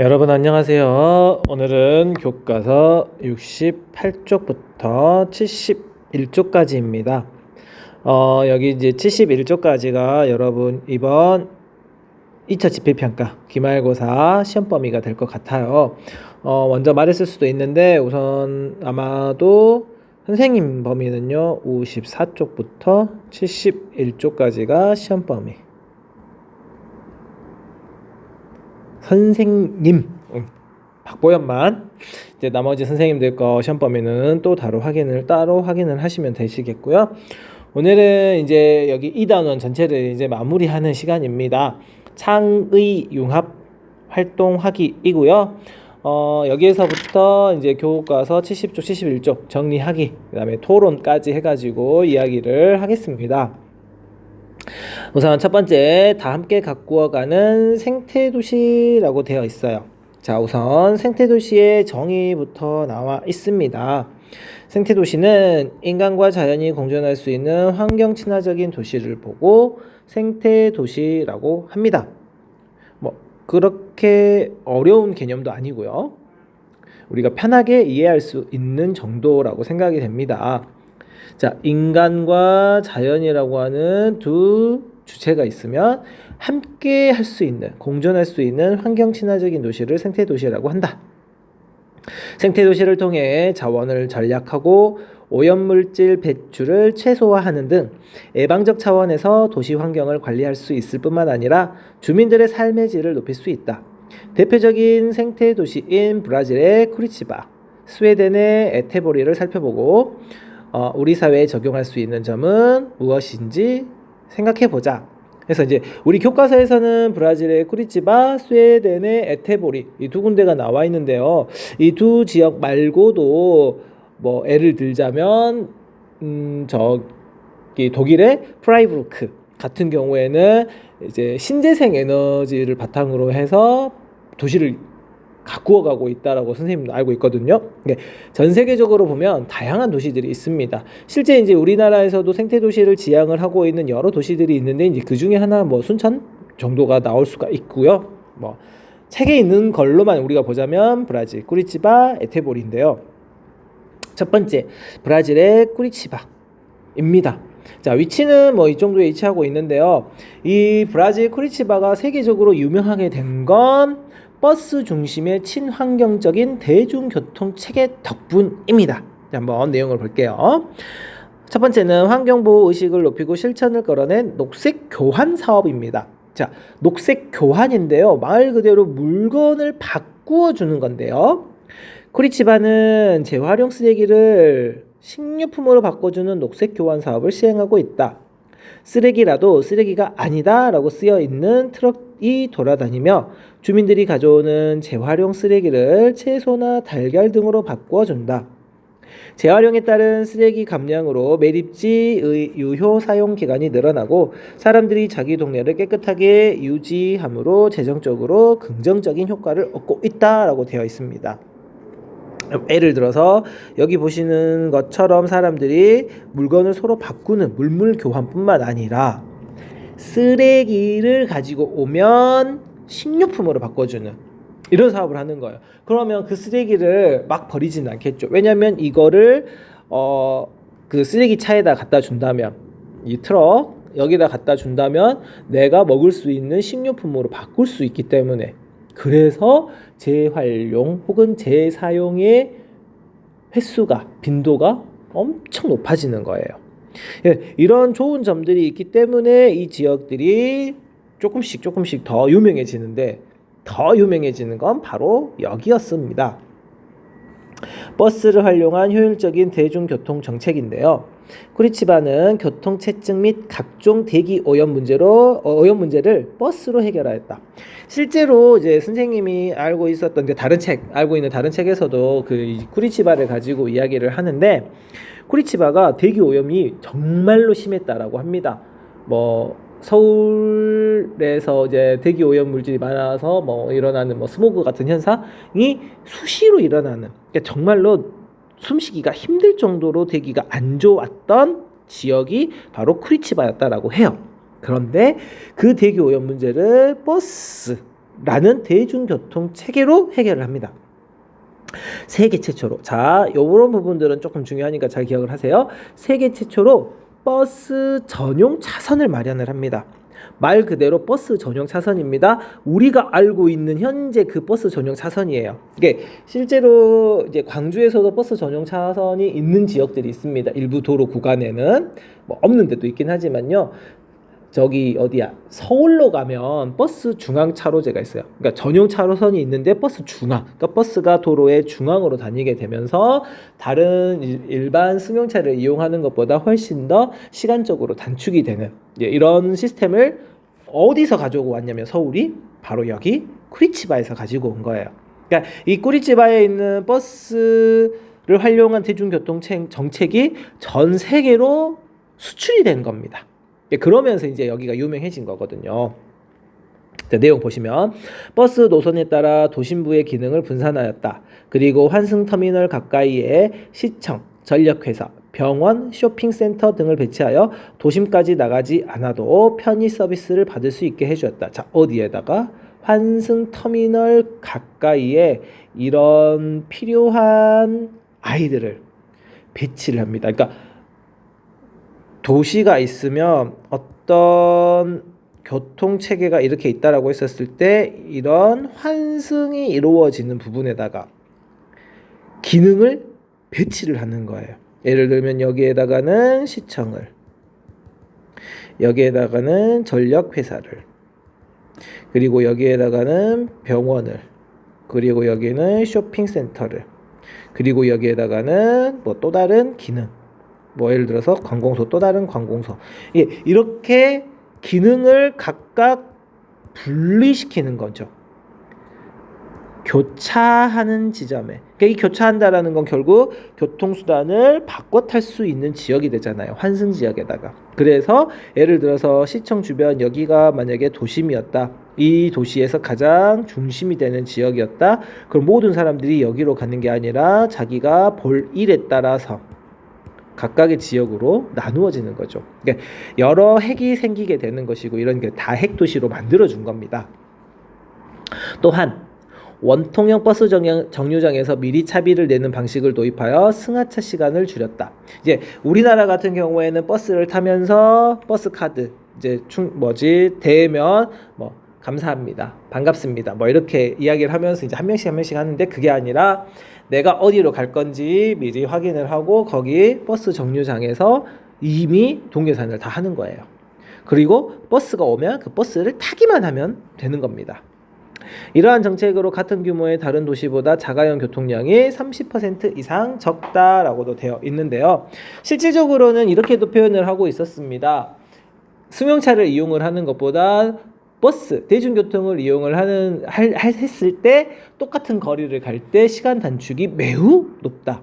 여러분 안녕하세요. 오늘은 교과서 68쪽부터 71쪽까지입니다. 어, 여기 이제 71쪽까지가 여러분 이번 2차 집필평가 기말고사 시험 범위가 될 것 같아요. 어, 먼저 말했을 수도 있는데 우선 아마도 선생님 범위는요 54쪽부터 71쪽까지가 시험 범위. 선생님 응, 박보연만 이제 나머지 선생님들 거 시험 범위는 또 따로 확인을 따로 확인을 하시면 되시겠고요. 오늘은 이제 여기 이 단원 전체를 이제 마무리하는 시간입니다. 창의 융합 활동하기이고요. 어, 여기에서부터 이제 교과서 70쪽, 71쪽 정리하기, 그 다음에 토론까지 해가지고 이야기를 하겠습니다. 우선 첫 번째 다 함께 가꾸어 가는 생태 도시라고 되어 있어요. 자 우선 생태 도시의 정의부터 나와 있습니다. 생태 도시는 인간과 자연이 공존할 수 있는 환경 친화적인 도시를 보고 생태 도시라고 합니다. 뭐 그렇게 어려운 개념도 아니고요. 우리가 편하게 이해할 수 있는 정도라고 생각이 됩니다. 자, 인간과 자연이라고 하는 두 주체가 있으면 함께 할 수 있는, 공존할 수 있는 환경 친화적인 도시를 생태 도시라고 한다. 생태 도시를 통해 자원을 전략하고 오염물질 배출을 최소화하는 등 예방적 차원에서 도시 환경을 관리할 수 있을 뿐만 아니라 주민들의 삶의 질을 높일 수 있다. 대표적인 생태 도시인 브라질의 쿠리치바, 스웨덴의 에테보리를 살펴보고 어, 우리 사회에 적용할 수 있는 점은 무엇인지 생각해 보자. 그래서 이제 우리 교과서에서는 브라질의 쿠리치바, 스웨덴의 에테보리 이 두 군데가 나와 있는데요. 이 두 지역 말고도 뭐 예를 들자면 음 저기 독일의 프라이부르크 같은 경우에는 이제 신재생 에너지를 바탕으로 해서 도시를 가꾸어 가고 있다라고 선생님도 알고 있거든요. 네, 전 세계적으로 보면 다양한 도시들이 있습니다. 실제 이제 우리나라에서도 생태 도시를 지향을 하고 있는 여러 도시들이 있는데 이제 그 중에 하나 뭐 순천 정도가 나올 수가 있고요. 뭐 책에 있는 걸로만 우리가 보자면 브라질 꾸리치바 에테보리인데요. 첫 번째 브라질의 꾸리치바입니다. 자 위치는 뭐 이 정도에 위치하고 있는데요. 이 브라질 꾸리치바가 세계적으로 유명하게 된건 버스 중심의 친환경적인 대중교통 체계 덕분입니다. 한번 내용을 볼게요. 첫 번째는 환경보호 의식을 높이고 실천을 끌어낸 녹색 교환 사업입니다. 자, 녹색 교환인데요. 말 그대로 물건을 바꾸어 주는 건데요. 쿠리치바는 재활용 쓰레기를 식료품으로 바꿔주는 녹색 교환 사업을 시행하고 있다. 쓰레기라도 쓰레기가 아니다라고 쓰여 있는 트럭 이 돌아다니며 주민들이 가져오는 재활용 쓰레기를 채소나 달걀 등으로 바꿔준다. 재활용에 따른 쓰레기 감량으로 매립지의 유효 사용 기간이 늘어나고 사람들이 자기 동네를 깨끗하게 유지함으로 재정적으로 긍정적인 효과를 얻고 있다라고 되어 있습니다. 예를 들어서 여기 보시는 것처럼 사람들이 물건을 서로 바꾸는 물물 교환뿐만 아니라 쓰레기를 가지고 오면 식료품으로 바꿔주는 이런 사업을 하는 거예요. 그러면 그 쓰레기를 막 버리지는 않겠죠. 왜냐하면 이거를 어 그 쓰레기 차에다 갖다 준다면 이 트럭 여기다 갖다 준다면 내가 먹을 수 있는 식료품으로 바꿀 수 있기 때문에 그래서 재활용 혹은 재사용의 횟수가 빈도가 엄청 높아지는 거예요. 예, 이런 좋은 점들이 있기 때문에 이 지역들이 조금씩 조금씩 더 유명해지는데 더 유명해지는 건 바로 여기였습니다. 버스를 활용한 효율적인 대중교통 정책인데요. 쿠리치바는 교통 체증 및 각종 대기 오염 문제로 어, 오염 문제를 버스로 해결하였다. 실제로 이제 선생님이 알고 있었던 다른 책 알고 있는 다른 책에서도 그 쿠리치바를 가지고 이야기를 하는데 쿠리치바가 대기 오염이 정말로 심했다라고 합니다. 뭐 서울에서 이제 대기 오염 물질이 많아서 뭐 일어나는 뭐 스모그 같은 현상이 수시로 일어나는 그러니까 정말로 숨쉬기가 힘들 정도로 대기가 안 좋았던 지역이 바로 쿠리치바였다라고 해요. 그런데 그 대기 오염 문제를 버스 라는 대중교통 체계로 해결을 합니다. 세계 최초로 자 요런 부분들은 조금 중요하니까 잘 기억을 하세요. 세계 최초로 버스 전용 차선을 마련을 합니다. 말 그대로 버스 전용 차선입니다. 우리가 알고 있는 현재 그 버스 전용 차선이에요. 이게 실제로 이제 광주에서도 버스 전용 차선이 있는 지역들이 있습니다. 일부 도로 구간에는 뭐 없는 데도 있긴 하지만요. 저기 어디야 서울로 가면 버스 중앙 차로제가 있어요. 그러니까 전용 차로선이 있는데 버스 중앙, 그러니까 버스가 도로의 중앙으로 다니게 되면서 다른 일- 일반 승용차를 이용하는 것보다 훨씬 더 시간적으로 단축이 되는 예, 이런 시스템을 어디서 가지고 왔냐면 서울이 바로 여기 쿠리치바에서 가지고 온 거예요. 그러니까 이 쿠리치바에 있는 버스를 활용한 대중교통 체- 정책이 전 세계로 수출이 된 겁니다. 예, 그러면서 이제 여기가 유명해진 거거든요. 자, 내용 보시면 버스 노선에 따라 도심부의 기능을 분산하였다. 그리고 환승터미널 가까이에 시청, 전력회사, 병원, 쇼핑센터 등을 배치하여 도심까지 나가지 않아도 편의 서비스를 받을 수 있게 해주었다. 자, 어디에다가 환승터미널 가까이에 이런 필요한 아이들을 배치를 합니다. 그러니까 도시가 있으면 어떤 교통 체계가 이렇게 있다라고 했었을 때 이런 환승이 이루어지는 부분에다가 기능을 배치를 하는 거예요. 예를 들면 여기에다가는 시청을 여기에다가는 전력 회사를 그리고 여기에다가는 병원을 그리고 여기는 쇼핑 센터를 그리고 여기에다가는 뭐 또 다른 기능 뭐 예를 들어서 관공서 또 다른 관공서. 예, 이렇게 기능을 각각 분리시키는 거죠. 교차하는 지점에. 그러니까 이 교차한다라는 건 결국 교통수단을 바꿔 탈 수 있는 지역이 되잖아요. 환승 지역에다가. 그래서 예를 들어서 시청 주변 여기가 만약에 도심이었다. 이 도시에서 가장 중심이 되는 지역이었다. 그럼 모든 사람들이 여기로 가는 게 아니라 자기가 볼 일에 따라서 각각의 지역으로 나누어지는 거죠. 그러니까 여러 핵이 생기게 되는 것이고 이런 게 다 핵 도시로 만들어 준 겁니다. 또한 원통형 버스 정류장에서 미리 차비를 내는 방식을 도입하여 승하차 시간을 줄였다. 이제 우리나라 같은 경우에는 버스를 타면서 버스 카드 이제 충 뭐지 대면 뭐 감사합니다. 반갑습니다. 뭐 이렇게 이야기를 하면서 이제 한 명씩 한 명씩 하는데 그게 아니라 내가 어디로 갈 건지 미리 확인을 하고 거기 버스 정류장에서 이미 동계산을 다 하는 거예요. 그리고 버스가 오면 그 버스를 타기만 하면 되는 겁니다. 이러한 정책으로 같은 규모의 다른 도시보다 자가용 교통량이 30% 이상 적다라고도 되어 있는데요. 실질적으로는 이렇게도 표현을 하고 있었습니다. 승용차를 이용을 하는 것보다 버스 대중교통을 이용을 하는 할, 할- 했을 때 똑같은 거리를 갈 때 시간 단축이 매우 높다.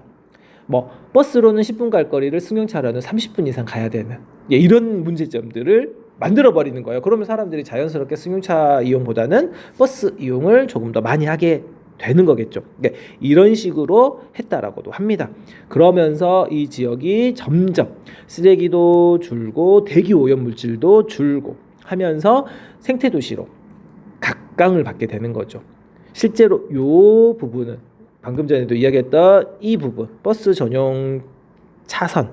뭐 버스로는 10분 갈 거리를 승용차로는 30분 이상 가야 되는 예, 이런 문제점들을 만들어 버리는 거예요. 그러면 사람들이 자연스럽게 승용차 이용보다는 버스 이용을 조금 더 많이 하게 되는 거겠죠. 그러니까 이런 식으로 했다라고도 합니다. 그러면서 이 지역이 점점 쓰레기도 줄고 대기 오염 물질도 줄고 하면서 생태 도시로 각광을 받게 되는 거죠. 실제로 요 부분은 방금 전에도 이야기했던 이 부분 버스 전용 차선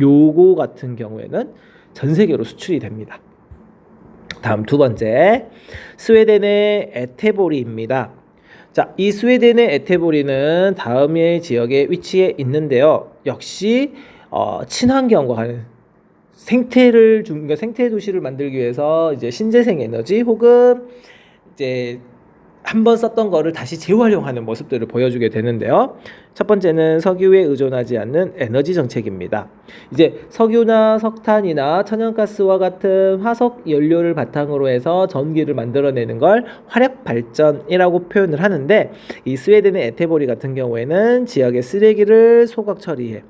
요거 같은 경우에는 전 세계로 수출이 됩니다. 다음 두 번째 스웨덴의 에테보리입니다. 자, 이 스웨덴의 에테보리는 다음의 지역에 위치해 있는데요. 역시 어, 친환경과 관련 생태를 중 그러니까 생태 도시를 만들기 위해서 이제 신재생 에너지 혹은 이제 한번 썼던 거를 다시 재활용하는 모습들을 보여주게 되는데요. 첫 번째는 석유에 의존하지 않는 에너지 정책입니다. 이제 석유나 석탄이나 천연가스와 같은 화석 연료를 바탕으로 해서 전기를 만들어내는 걸 화력 발전이라고 표현을 하는데 이 스웨덴의 에테보리 같은 경우에는 지역의 쓰레기를 소각 처리해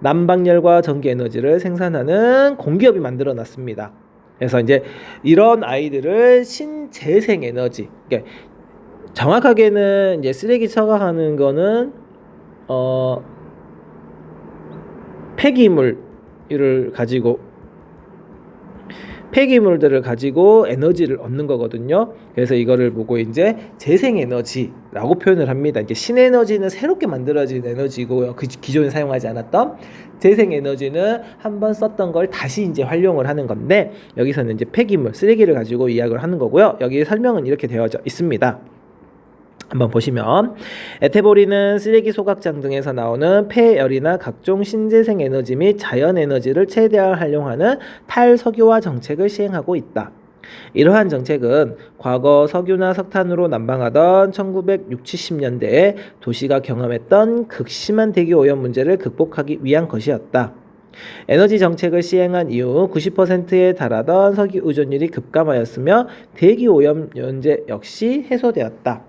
난방열과 전기 에너지를 생산하는 공기업이 만들어 놨습니다. 그래서 이제 이런 아이들을 신재생 에너지, 그러니까 정확하게는 이제 쓰레기 처가하는 거는 어 폐기물을 가지고 폐기물들을 가지고 에너지를 얻는 거거든요. 그래서 이거를 보고 이제 재생 에너지라고 표현을 합니다. 이제 신에너지는 새롭게 만들어진 에너지고요. 그 기존에 사용하지 않았던 재생 에너지는 한 번 썼던 걸 다시 이제 활용을 하는 건데 여기서는 이제 폐기물, 쓰레기를 가지고 이야기를 하는 거고요. 여기 설명은 이렇게 되어져 있습니다. 한번 보시면 에테보리는 쓰레기 소각장 등에서 나오는 폐열이나 각종 신재생 에너지 및 자연 에너지를 최대한 활용하는 탈석유화 정책을 시행하고 있다. 이러한 정책은 과거 석유나 석탄으로 난방하던 1960, 70년대에 도시가 경험했던 극심한 대기 오염 문제를 극복하기 위한 것이었다. 에너지 정책을 시행한 이후 90%에 달하던 석유 의존율이 급감하였으며 대기 오염 문제 역시 해소되었다.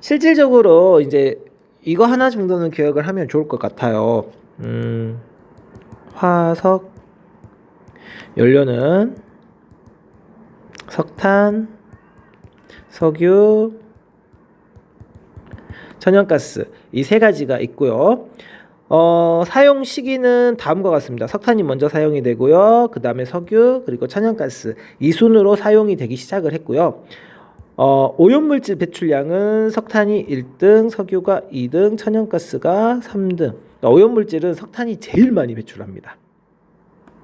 실질적으로 이제 이거 하나 정도는 기억을 하면 좋을 것 같아요. 음, 화석 연료는 석탄, 석유, 천연가스 이 세 가지가 있고요. 어, 사용 시기는 다음과 같습니다. 석탄이 먼저 사용이 되고요. 그 다음에 석유 그리고 천연가스 이 순으로 사용이 되기 시작을 했고요. 어, 오염물질 배출량은 석탄이 1등, 석유가 2등, 천연가스가 3등. 그러니까 오염물질은 석탄이 제일 많이 배출합니다.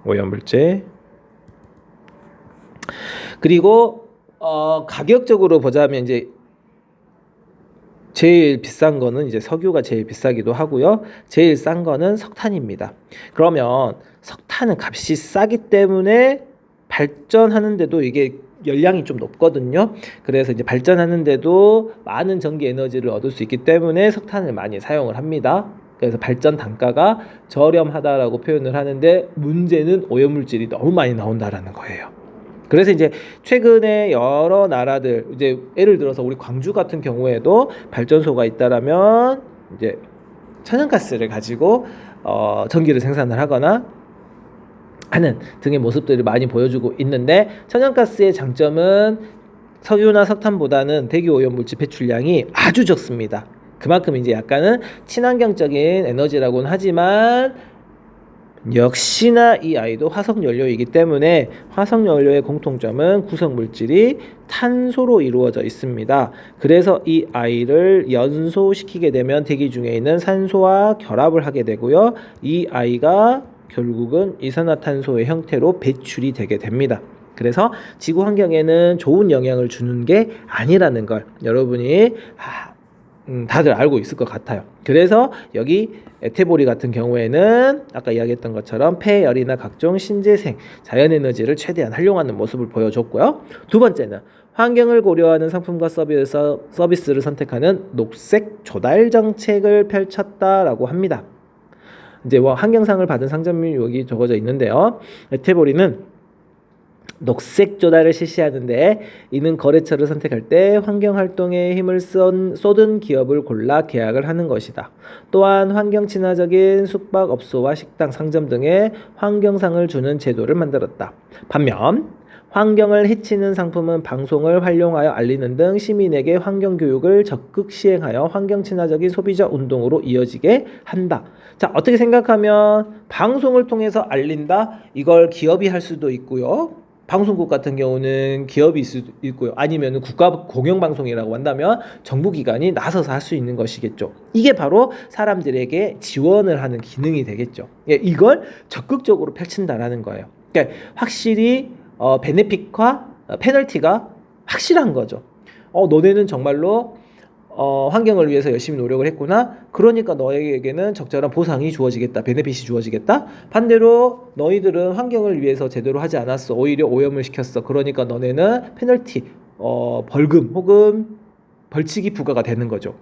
오염물질. 그리고 어, 가격적으로 보자면 이제 제일 비싼 거는 이제 석유가 제일 비싸기도 하고요. 제일 싼 거는 석탄입니다. 그러면 석탄은 값이 싸기 때문에 발전하는데도 이게 열량이 좀 높거든요. 그래서 이제 발전하는데도 많은 전기 에너지를 얻을 수 있기 때문에 석탄을 많이 사용을 합니다. 그래서 발전 단가가 저렴하다라고 표현을 하는데 문제는 오염물질이 너무 많이 나온다라는 거예요. 그래서 이제 최근에 여러 나라들 이제 예를 들어서 우리 광주 같은 경우에도 발전소가 있다라면 이제 천연가스를 가지고 어 전기를 생산을 하거나 하는 등의 모습들을 많이 보여주고 있는데 천연가스의 장점은 석유나 석탄보다는 대기 오염물질 배출량이 아주 적습니다. 그만큼 이제 약간은 친환경적인 에너지라고는 하지만 역시나 이 아이도 화석 연료이기 때문에 화석 연료의 공통점은 구성 물질이 탄소로 이루어져 있습니다. 그래서 이 아이를 연소시키게 되면 대기 중에 있는 산소와 결합을 하게 되고요. 이 아이가 결국은 이산화탄소의 형태로 배출이 되게 됩니다. 그래서 지구 환경에는 좋은 영향을 주는 게 아니라는 걸 여러분이 아, 음, 다들 알고 있을 것 같아요. 그래서 여기 에테보리 같은 경우에는 아까 이야기했던 것처럼 폐열이나 각종 신재생, 자연에너지를 최대한 활용하는 모습을 보여줬고요. 두 번째는 환경을 고려하는 상품과 서비스, 서비스를 선택하는 녹색 조달 정책을 펼쳤다라고 합니다. 이제 뭐 환경상을 받은 상점이 여기 적어져 있는데요. 에테보리는 녹색 조달을 실시하는데 이는 거래처를 선택할 때 환경 활동에 힘을 쏜, 쏟은 기업을 골라 계약을 하는 것이다. 또한 환경 친화적인 숙박업소와 식당, 상점 등의 환경상을 주는 제도를 만들었다. 반면 환경을 해치는 상품은 방송을 활용하여 알리는 등 시민에게 환경 교육을 적극 시행하여 환경 친화적인 소비자 운동으로 이어지게 한다. 자, 어떻게 생각하면 방송을 통해서 알린다? 이걸 기업이 할 수도 있고요. 방송국 같은 경우는 기업이 있을 있고요. 아니면 국가 공영방송이라고 한다면 정부기관이 나서서 할 수 있는 것이겠죠. 이게 바로 사람들에게 지원을 하는 기능이 되겠죠. 예, 이걸 적극적으로 펼친다라는 거예요. 그러니까 확실히 어, 베네핏과 어, 페널티가 확실한 거죠. 어, 너네는 정말로 어, 환경을 위해서 열심히 노력을 했구나. 그러니까 너에게는 적절한 보상이 주어지겠다. 베네핏이 주어지겠다. 반대로 너희들은 환경을 위해서 제대로 하지 않았어. 오히려 오염을 시켰어. 그러니까 너네는 페널티, 어, 벌금 혹은 벌칙이 부과가 되는 거죠.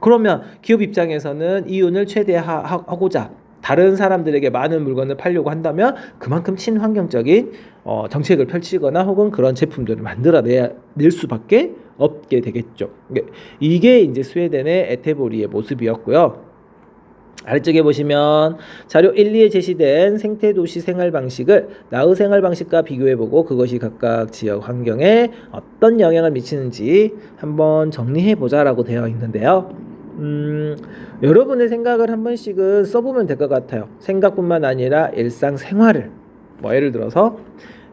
그러면 기업 입장에서는 이윤을 최대화하고자 다른 사람들에게 많은 물건을 팔려고 한다면 그만큼 친환경적인 어, 정책을 펼치거나 혹은 그런 제품들을 만들어낼 수밖에 없게 되겠죠. 이게 이제 스웨덴의 에테보리의 모습이었고요. 아래쪽에 보시면 자료 1, 2에 제시된 생태 도시 생활 방식을 나의 생활 방식과 비교해 보고 그것이 각각 지역 환경에 어떤 영향을 미치는지 한번 정리해 보자라고 되어 있는데요. 음, 여러분의 생각을 한 번씩은 써보면 될 것 같아요. 생각뿐만 아니라 일상 생활을 뭐 예를 들어서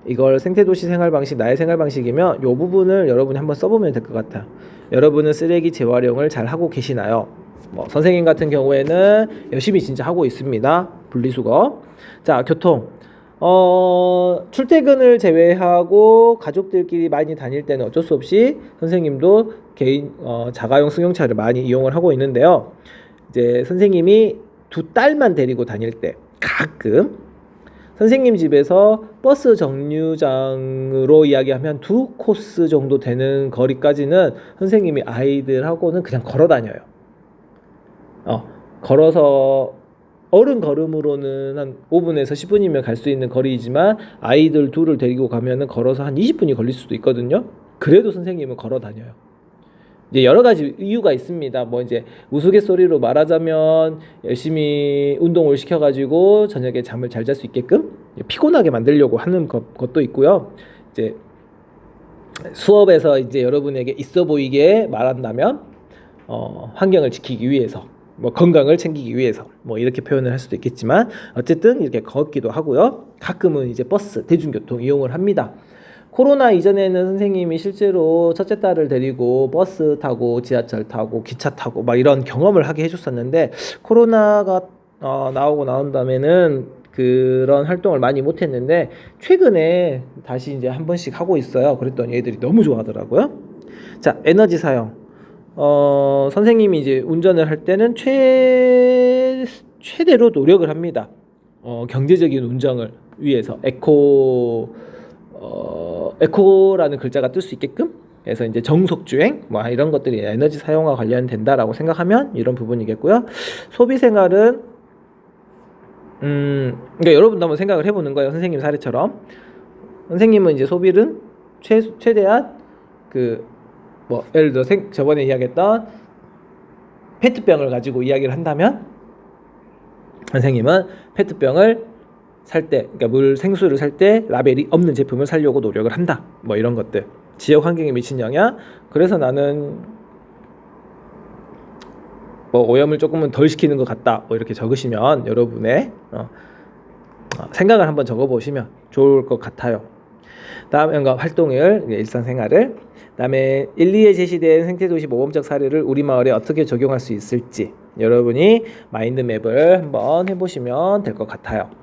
이걸 생태도시 생활 방식, 나의 생활 방식이면 이 부분을 여러분이 한번 써보면 될 것 같아요. 여러분은 쓰레기 재활용을 잘 하고 계시나요? 뭐 선생님 같은 경우에는 열심히 진짜 하고 있습니다. 분리수거. 자, 교통. 어, 출퇴근을 제외하고 가족들끼리 많이 다닐 때는 어쩔 수 없이 선생님도 개인 어, 자가용 승용차를 많이 이용을 하고 있는데요. 이제 선생님이 두 딸만 데리고 다닐 때 가끔 선생님 집에서 버스 정류장으로 이야기하면 두 코스 정도 되는 거리까지는 선생님이 아이들하고는 그냥 걸어 다녀요. 어, 걸어서 어른 걸음으로는 한 5분에서 10분이면 갈 수 있는 거리이지만 아이들 둘을 데리고 가면은 걸어서 한 20분이 걸릴 수도 있거든요. 그래도 선생님은 걸어 다녀요. 이제 여러 가지 이유가 있습니다. 뭐 이제 우스갯소리로 말하자면 열심히 운동을 시켜가지고 저녁에 잠을 잘 잘 수 있게끔 피곤하게 만들려고 하는 것, 것도 있고요. 이제 수업에서 이제 여러분에게 있어 보이게 말한다면 어, 환경을 지키기 위해서 뭐 건강을 챙기기 위해서 뭐 이렇게 표현을 할 수도 있겠지만 어쨌든 이렇게 걷기도 하고요. 가끔은 이제 버스 대중교통 이용을 합니다. 코로나 이전에는 선생님이 실제로 첫째 딸을 데리고 버스 타고 지하철 타고 기차 타고 막 이런 경험을 하게 해줬었는데 코로나가 어, 나오고 나온 다음에는 그런 활동을 많이 못했는데 최근에 다시 이제 한 번씩 하고 있어요. 그랬더니 애들이 너무 좋아하더라고요. 자 에너지 사용. 어, 선생님이 이제 운전을 할 때는 최 최대로 노력을 합니다. 어, 경제적인 운전을 위해서 에코 어, 에코라는 글자가 뜰 수 있게끔 그래서 이제 정속 주행 뭐 이런 것들이 에너지 사용과 관련된다라고 생각하면 이런 부분이겠고요. 소비 생활은 음, 그러니까 여러분도 한번 생각을 해보는 거예요. 선생님 사례처럼 선생님은 이제 소비는 최 최대한 그 뭐 예를 들어 생, 저번에 이야기했던 페트병을 가지고 이야기를 한다면 선생님은 페트병을 살 때, 그러니까 물 생수를 살 때 라벨이 없는 제품을 살려고 노력을 한다. 뭐 이런 것들. 지역 환경에 미친 영향. 그래서 나는 뭐 오염을 조금은 덜 시키는 것 같다. 뭐 이렇게 적으시면 여러분의 어, 어, 생각을 한번 적어보시면 좋을 것 같아요. 다음에 뭔가 활동을 일상생활을 다음에 1, 2에 제시된 생태도시 모범적 사례를 우리 마을에 어떻게 적용할 수 있을지 여러분이 마인드맵을 한번 해보시면 될 것 같아요.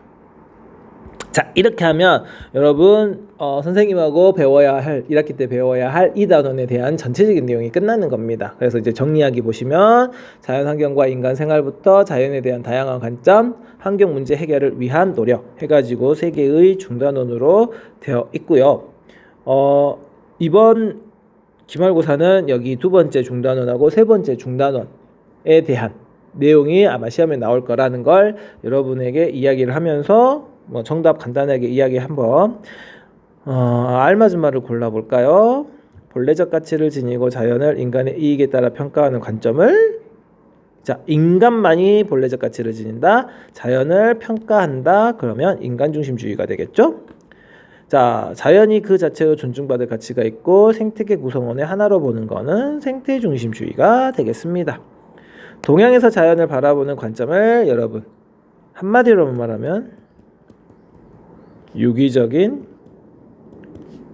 자 이렇게 하면 여러분 어, 선생님하고 배워야 할 1학기 때 배워야 할 이 단원에 대한 전체적인 내용이 끝나는 겁니다. 그래서 이제 정리하기 보시면 자연환경과 인간 생활부터 자연에 대한 다양한 관점, 환경 문제 해결을 위한 노력 해가지고 세 개의 중단원으로 되어 있고요. 어, 이번 기말고사는 여기 두 번째 중단원하고 세 번째 중단원에 대한 내용이 아마 시험에 나올 거라는 걸 여러분에게 이야기를 하면서 뭐 정답 간단하게 이야기 한번 어, 알맞은 말을 골라볼까요? 본래적 가치를 지니고 자연을 인간의 이익에 따라 평가하는 관점을 자 인간만이 본래적 가치를 지닌다 자연을 평가한다 그러면 인간 중심주의가 되겠죠? 자 자연이 그 자체로 존중받을 가치가 있고 생태계 구성원의 하나로 보는 거는 생태 중심주의가 되겠습니다. 동양에서 자연을 바라보는 관점을 여러분 한마디로 말하면 유기적인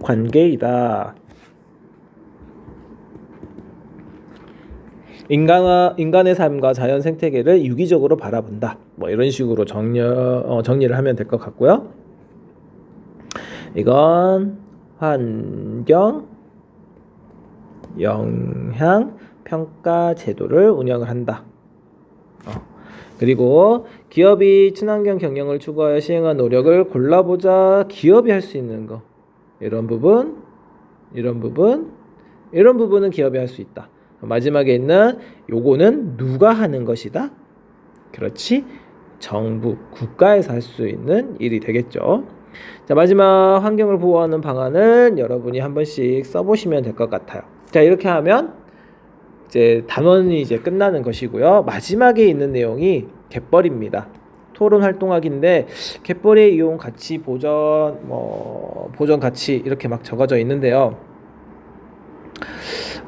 관계이다. 인간과 인간의 삶과 자연 생태계를 유기적으로 바라본다. 뭐 이런 식으로 정리 어, 정리를 하면 될 것 같고요. 이건 환경 영향 평가 제도를 운영을 한다. 어. 그리고 기업이 친환경 경영을 추구하여 시행한 노력을 골라보자 기업이 할 수 있는 거. 이런 부분 이런 부분 이런 부분은 기업이 할 수 있다. 마지막에 있는 요거는 누가 하는 것이다? 그렇지 정부 국가에서 할 수 있는 일이 되겠죠. 자 마지막 환경을 보호하는 방안은 여러분이 한 번씩 써보시면 될 것 같아요. 자 이렇게 하면 이제 단원이 이제 끝나는 것이고요. 마지막에 있는 내용이 갯벌입니다. 토론 활동하기인데 갯벌의 이용 가치 보전 뭐 보전 가치 이렇게 막 적어져 있는데요.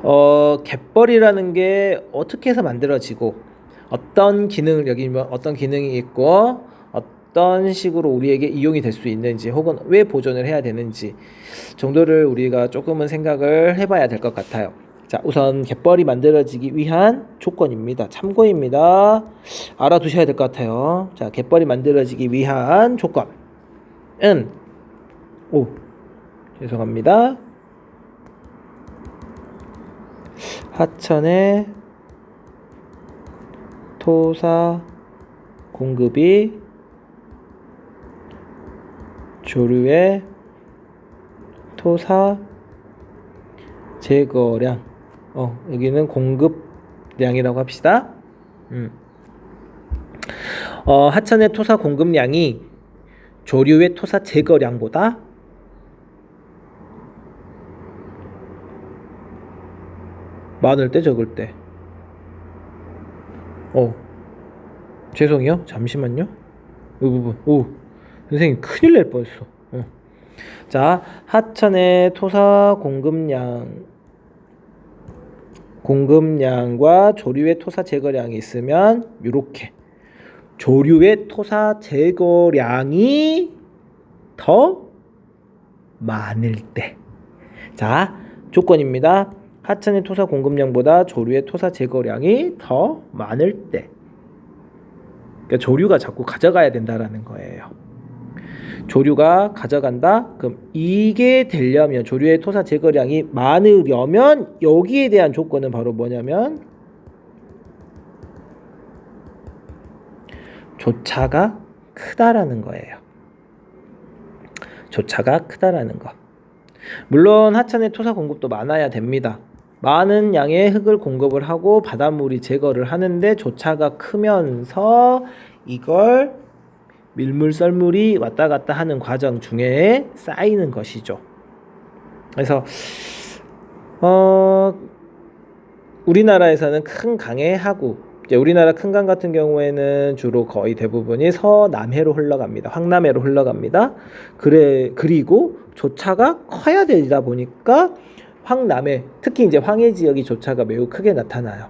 어 갯벌이라는 게 어떻게 해서 만들어지고 어떤 기능을 여기 어떤 기능이 있고 어떤 식으로 우리에게 이용이 될 수 있는지 혹은 왜 보존을 해야 되는지 정도를 우리가 조금은 생각을 해봐야 될 것 같아요. 자, 우선 갯벌이 만들어지기 위한 조건입니다. 참고입니다. 알아두셔야 될 것 같아요. 자, 갯벌이 만들어지기 위한 조건은 오 죄송합니다. 하천의 토사 공급이 조류의 토사 제거량 어 여기는 공급량이라고 합시다. 음. 어, 하천의 토사 공급량이 조류의 토사 제거량보다 많을 때 적을 때. 어. 죄송해요. 잠시만요. 이 부분. 오. 선생님 큰일 날 뻔했어. 어. 자, 하천의 토사 공급량 공급량과 조류의 토사 제거량이 있으면 이렇게 조류의 토사 제거량이 더 많을 때. 자, 조건입니다. 하천의 토사 공급량보다 조류의 토사 제거량이 더 많을 때. 그러니까 조류가 자꾸 가져가야 된다라는 거예요. 조류가 가져간다. 그럼 이게 되려면 조류의 토사 제거량이 많으려면 여기에 대한 조건은 바로 뭐냐면 조차가 크다라는 거예요. 조차가 크다라는 거. 물론 하천의 토사 공급도 많아야 됩니다. 많은 양의 흙을 공급을 하고 바닷물이 제거를 하는데 조차가 크면서 이걸 밀물 썰물이 왔다 갔다 하는 과정 중에 쌓이는 것이죠. 그래서 어 우리나라에서는 큰 강의 하구 우리나라 큰 강 같은 경우에는 주로 거의 대부분이 서남해로 흘러갑니다. 황남해로 흘러갑니다. 그래 그리고 조차가 커야 되다 보니까 황남해 특히 이제 황해 지역이 조차가 매우 크게 나타나요.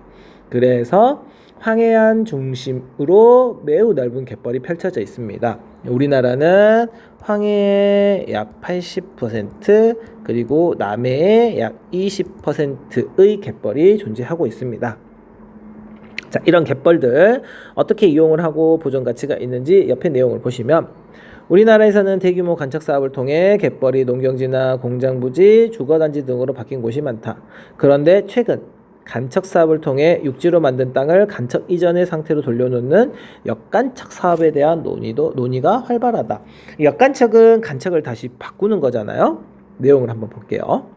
그래서 황해안 중심으로 매우 넓은 갯벌이 펼쳐져 있습니다. 우리나라는 황해의 약 80% 그리고 남해의 약 20%의 갯벌이 존재하고 있습니다. 자, 이런 갯벌들 어떻게 이용을 하고 보존 가치가 있는지 옆에 내용을 보시면 우리나라에서는 대규모 간척 사업을 통해 갯벌이 농경지나 공장 부지, 주거 단지 등으로 바뀐 곳이 많다. 그런데 최근 간척 사업을 통해 육지로 만든 땅을 간척 이전의 상태로 돌려놓는 역간척 사업에 대한 논의도 논의가 활발하다. 역간척은 간척을 다시 바꾸는 거잖아요. 내용을 한번 볼게요.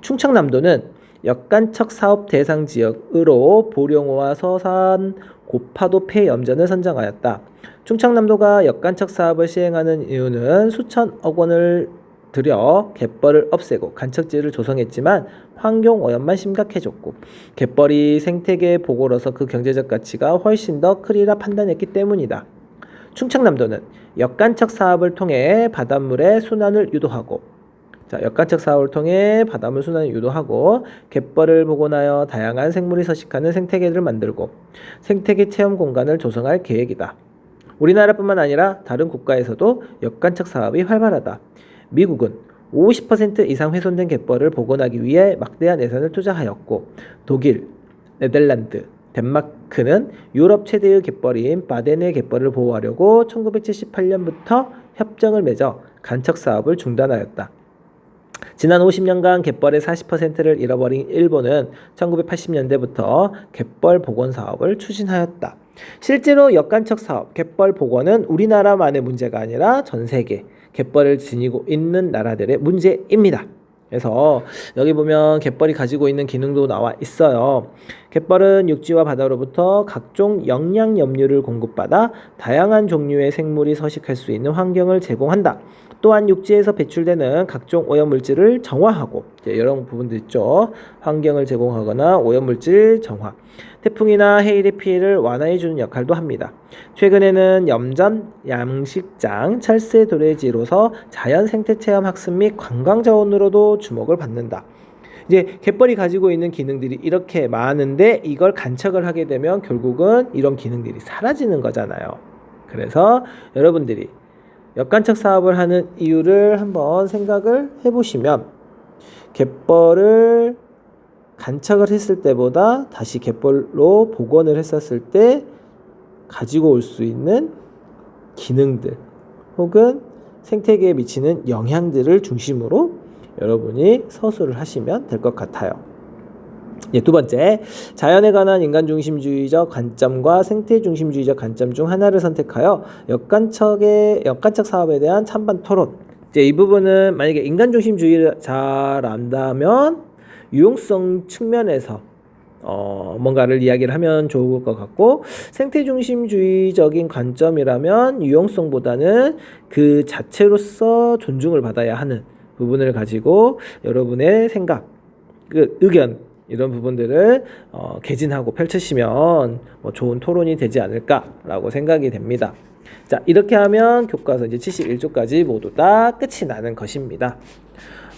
충청남도는 역간척 사업 대상 지역으로 보령호와 서산 고파도 폐염전을 선정하였다. 충청남도가 역간척 사업을 시행하는 이유는 수천억 원을 들여 갯벌을 없애고 간척지를 조성했지만 환경 오염만 심각해졌고 갯벌이 생태계 보고로서 그 경제적 가치가 훨씬 더 크리라 판단했기 때문이다. 충청남도는 역간척 사업을 통해 바닷물의 순환을 유도하고 자, 역간척 사업을 통해 바닷물 순환을 유도하고 갯벌을 복원하여 다양한 생물이 서식하는 생태계를 만들고 생태계 체험 공간을 조성할 계획이다. 우리나라뿐만 아니라 다른 국가에서도 역간척 사업이 활발하다. 미국은 50% 이상 훼손된 갯벌을 복원하기 위해 막대한 예산을 투자하였고 독일, 네덜란드, 덴마크는 유럽 최대의 갯벌인 바덴의 갯벌을 보호하려고 1978년부터 협정을 맺어 간척 사업을 중단하였다. 지난 50년간 갯벌의 40%를 잃어버린 일본은 1980년대부터 갯벌 복원 사업을 추진하였다. 실제로 역간척 사업, 갯벌 복원은 우리나라만의 문제가 아니라 전 세계 갯벌을 지니고 있는 나라들의 문제입니다. 그래서 여기 보면 갯벌이 가지고 있는 기능도 나와 있어요. 갯벌은 육지와 바다로부터 각종 영양 염류를 공급받아 다양한 종류의 생물이 서식할 수 있는 환경을 제공한다. 또한 육지에서 배출되는 각종 오염물질을 정화하고 이런 부분도 있죠. 환경을 제공하거나 오염물질 정화. 태풍이나 해일의 피해를 완화해 주는 역할도 합니다. 최근에는 염전, 양식장, 철새 도래지로서 자연 생태 체험 학습 및 관광 자원으로도 주목을 받는다. 이제 갯벌이 가지고 있는 기능들이 이렇게 많은데 이걸 간척을 하게 되면 결국은 이런 기능들이 사라지는 거잖아요. 그래서 여러분들이 역간척 사업을 하는 이유를 한번 생각을 해보시면 갯벌을 간척을 했을 때보다 다시 갯벌로 복원을 했었을 때 가지고 올 수 있는 기능들 혹은 생태계에 미치는 영향들을 중심으로 여러분이 서술을 하시면 될 것 같아요. 예, 두 번째, 자연에 관한 인간 중심주의적 관점과 생태 중심주의적 관점 중 하나를 선택하여 역간척의 역간척 사업에 대한 찬반 토론. 이제 이 부분은 만약에 인간 중심주의를 잘 안다면 유용성 측면에서 어, 뭔가를 이야기를 하면 좋을 것 같고 생태 중심주의적인 관점이라면 유용성보다는 그 자체로서 존중을 받아야 하는 부분을 가지고 여러분의 생각, 그 의견 이런 부분들을 어, 개진하고 펼치시면 뭐 좋은 토론이 되지 않을까라고 생각이 됩니다. 자 이렇게 하면 교과서 이제 71조까지 모두 다 끝이 나는 것입니다.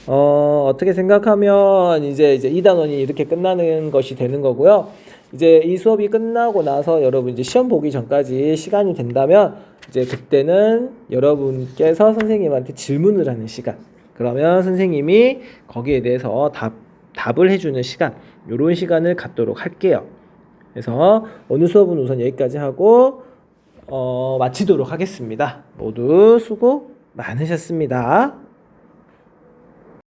어, 어떻게 생각하면 이제 이제 이 단원이 이렇게 끝나는 것이 되는 거고요. 이제 이 수업이 끝나고 나서 여러분 이제 시험 보기 전까지 시간이 된다면 이제 그때는 여러분께서 선생님한테 질문을 하는 시간. 그러면 선생님이 거기에 대해서 답 답을 해주는 시간. 요런 시간을 갖도록 할게요. 그래서 오늘 수업은 우선 여기까지 하고 어, 마치도록 하겠습니다. 모두 수고 많으셨습니다.